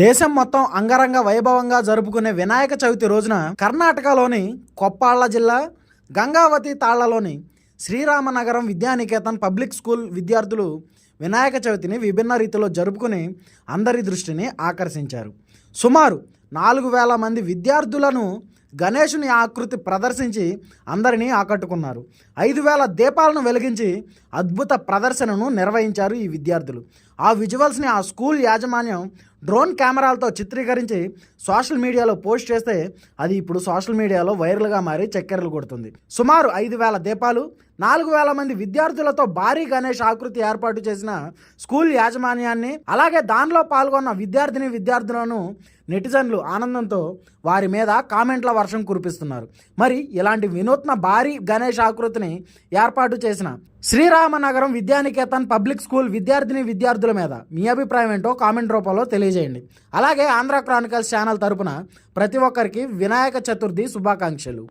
దేశం మొత్తం అంగరంగ వైభవంగా జరుపుకునే వినాయక చవితి రోజున కర్ణాటకలోని కొప్పాళ్ళ జిల్లా గంగావతి తాళ్ళలోని శ్రీరామనగరం విద్యానికేతన్ పబ్లిక్ స్కూల్ విద్యార్థులు వినాయక చవితిని విభిన్న రీతిలో జరుపుకుని అందరి దృష్టిని ఆకర్షించారు. సుమారు నాలుగు వేల మంది విద్యార్థులను గణేషుని ఆకృతి ప్రదర్శించి అందరినీ ఆకట్టుకున్నారు. ఐదు వేల దీపాలను వెలిగించి అద్భుత ప్రదర్శనను నిర్వహించారు ఈ విద్యార్థులు. ఆ విజువల్స్ని ఆ స్కూల్ యాజమాన్యం డ్రోన్ కెమెరాలతో చిత్రీకరించి సోషల్ మీడియాలో పోస్ట్ చేస్తే అది ఇప్పుడు సోషల్ మీడియాలో వైరల్గా మారి చక్కెరలు కొడుతుంది. సుమారు ఐదు వేల దీపాలు నాలుగు వేల మంది విద్యార్థులతో భారీ గణేష్ ఆకృతి ఏర్పాటు చేసిన స్కూల్ యాజమాన్యాన్ని అలాగే దానిలో పాల్గొన్న విద్యార్థిని విద్యార్థులను నెటిజన్లు ఆనందంతో వారి మీద కామెంట్ల వర్షం కురిపిస్తున్నారు. మరి ఇలాంటి వినూత్న భారీ గణేష్ ఆకృతిని ఏర్పాటు చేసిన శ్రీరామనగరం విద్యానికేతన్ పబ్లిక్ స్కూల్ విద్యార్థిని విద్యార్థుల మీద మీ అభిప్రాయం ఏంటో కామెంట్ రూపంలో తెలియజేయండి. అలాగే ఆంధ్ర క్రానికల్స్ ఛానల్ తరపున ప్రతి ఒక్కరికి వినాయక చతుర్థి శుభాకాంక్షలు.